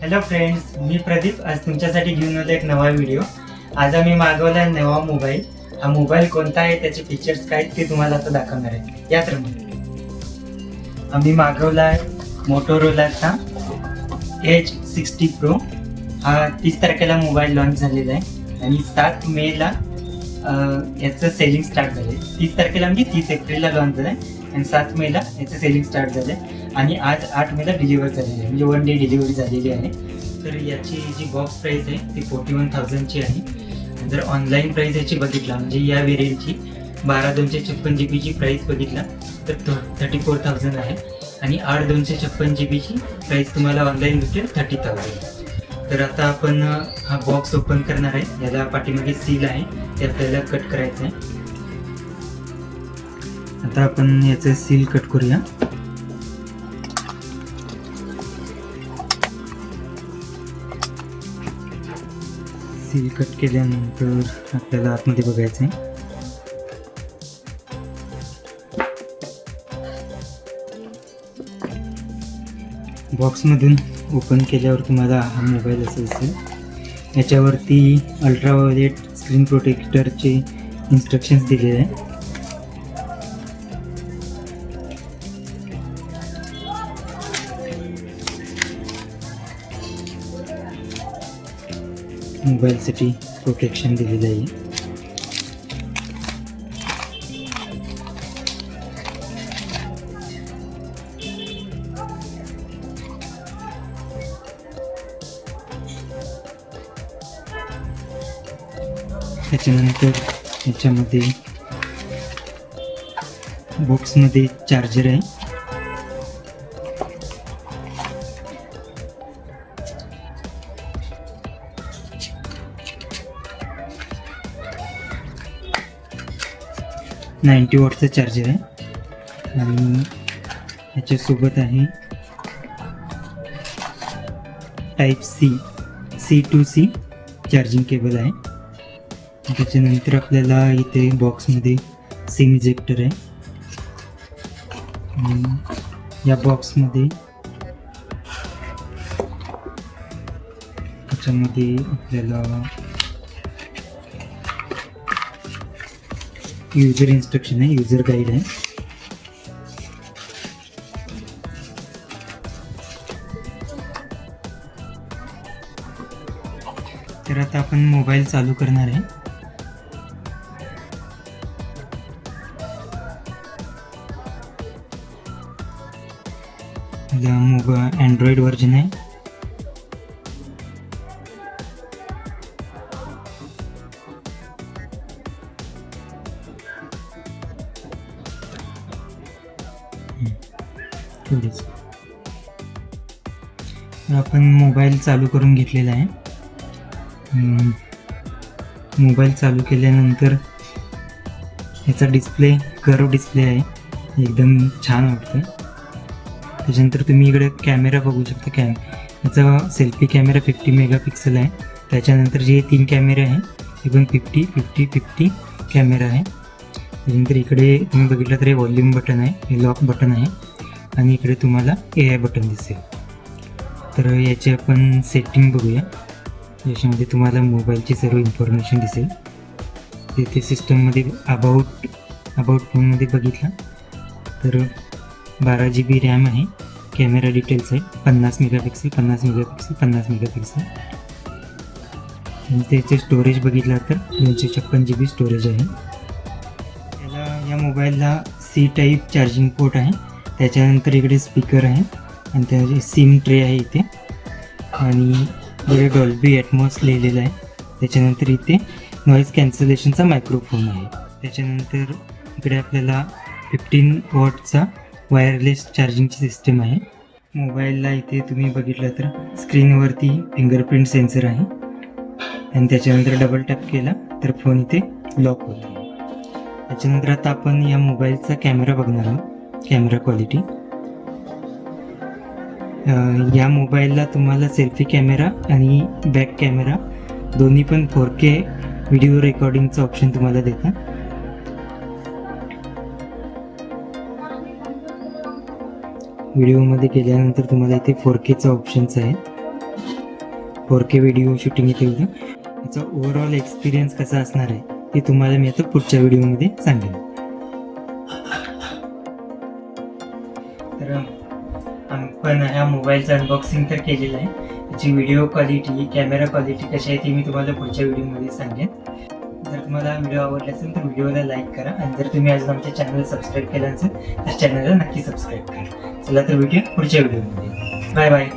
Hello friends मी प्रदीप. आज तुमच्यासाठी घेऊन आलो एक नवा व्हिडिओ आज आम्ही मागवला नवा मोबाईल हा मोबाईल कोणता आहे त्याचे फीचर्स काय ते तुम्हाला आता दाखवणार आहे. या रंग आम्ही मागवला आहे मोटोरोलाचा एच सिक्स्टी प्रो हा तीस तारखेला मोबाईल लॉन्च झालेला आहे. आणि सात मेला याचं सेलिंग स्टार्ट झालं आहे तीस तारखेला म्हणजे तीस एप्रिलला लॉन्च झालं आहे आणि सात मेला याचं सेलिंग स्टार्ट झालं आहे आणि आज आठ मेला डिलिव्हर झालेली आहे. म्हणजे वन डे डिलिव्हरी झालेली आहे. तर याची जी बॉक्स प्राईस आहे ती फोर्टी वन थाउजंडची आहे. जर ऑनलाईन प्राईस याची बघितला म्हणजे या वेरियंटची बारा दोनशे छप्पन जी बीची प्राईस बघितला तर थर्टी फोर थाउजंड आहे. आणि आठ दोनशे छप्पन जी बीची प्राईस तुम्हाला ऑनलाईन भेटेल थर्टी थाउजंड तर आता आपण हा बॉक्स ओपन करणार आहे. याला पाठीमागे सील आहे. ते आपल्याला कट करायचं आहे. आता आपण याचं सील कट करूया. सील कट केल्यानंतर आपल्याला आतमध्ये बघायचं आहे बॉक्समधून ओपन केल्यावर तुम्हाला हा मोबाईल असा दिसेल. याच्यावरती अल्ट्राव्हायोलेट स्क्रीन प्रोटेक्टरचे इन्स्ट्रक्शन्स दिलेले आहे. मोबाईलसाठी प्रोटेक्शन दिलेलं आहे त्याच्यानंतर याच्यामध्ये बॉक्समध्ये चार्जर आहे. नाईन्टी वॉटचं चार्जर आहे. आणि ह्याच्यासोबत आहे type C C to C charging cable आहे. त्याच्यानंतर आपल्याला इथे बॉक्समध्ये सिम इजेक्टर आहे. या बॉक्समध्ये त्याच्यामध्ये आपल्याला युजर इन्स्ट्रक्शन आहे युजर गाईड आहे तर आता आपण मोबाईल चालू करणार आहे. मोबाईल अँड्रॉइड व्हर्जन आहे. थोडीच तर आपण मोबाईल चालू करून घेतलेला आहे. मोबाईल चालू केल्यानंतर याचा डिस्प्ले कर्व डिस्प्ले आहे. एकदम छान वाटते त्याच्यानंतर तुम्ही इकडे कॅमेरा बघू शकता. कॅम याचा सेल्फी कॅमेरा फिफ्टी मेगापिक्सल आहे. त्याच्यानंतर जे तीन कॅमेरे आहे ते पण फिफ्टी फिफ्टी फिफ्टी कॅमेरा आहे. त्याच्यानंतर इकडे तुम्ही बघितलं तर हे व्हॉल्यूम बटन आहे हे लॉक बटन आहे. आणि इकडे तुम्हाला ए आय बटन दिसेल. तर याची आपण सेटिंग बघूया. याच्यामध्ये तुम्हाला मोबाईलची सर्व इन्फॉर्मेशन दिसेल. तिथे सिस्टममध्ये अबाउट अबाउट फोनमध्ये बघितला. तर बारा जी बी रॅम आहे. कॅमेरा डिटेल्स आहे. पन्नास मेगापिक्सल पन्नास मेगापिक्सल पन्नास मेगापिक्सल आणि त्याचे स्टोरेज बघितला तर दोनशे छप्पन जी बी स्टोरेज आहे. त्याला या मोबाईलला सी टाईप चार्जिंग पोर्ट आहे. त्याच्यानंतर इकडे स्पीकर आहे. आणि त्याचे सिम ट्रे आहे इथे. आणि इकडे डॉल्बी ॲटमॉस लिहिलेलं आहे. त्याच्यानंतर इथे नॉईज कॅन्सलेशनचा मायक्रोफोन आहे. त्याच्यानंतर इकडे आपल्याला फिफ्टीन वॉटचा वायरलेस चार्जिंगची सिस्टम आहे. मोबाईलला इथे तुम्ही बघितलं तर स्क्रीनवरती फिंगरप्रिंट सेन्सर आहे. आणि त्याच्यानंतर डबल टॅप केला तर फोन इथे लॉक होतो. त्याच्यानंतर आता आपण या मोबाईलचा कॅमेरा बघणार आहोत. कॅमेरा क्वालिटी या मोबाईलला तुम्हाला सेल्फी कॅमेरा आणि बॅक कॅमेरा दोन्ही पण फोर के व्हिडिओ रेकॉर्डिंगचं ऑप्शन तुम्हाला देतं व्हिडिओमध्ये गेल्यानंतर तुम्हाला इथे फोर केचं ऑप्शन्स आहे फोर के व्हिडिओ शूटिंग येते होतं याचा ओव्हरऑल एक्सपिरियन्स कसा असणार आहे ते तुम्हाला मी आता पुढच्या व्हिडिओमध्ये सांगेन. तर पण ह्या मोबाईलचं अनबॉक्सिंग तर केलेलं आहे. त्याची व्हिडिओ क्वालिटी कॅमेरा क्वालिटी कशी आहे ती मी तुम्हाला पुढच्या व्हिडिओमध्ये सांगेन. जर तुम्हाला व्हिडिओ आवडला असेल तर व्हिडिओला लाईक करा. आणि जर तुम्ही अजून आमच्या चॅनल सबस्क्राईब केलं असेल तर चॅनलला नक्की सबस्क्राईब करा. चला तर व्हिडिओ पुढच्या व्हिडिओमध्ये बाय बाय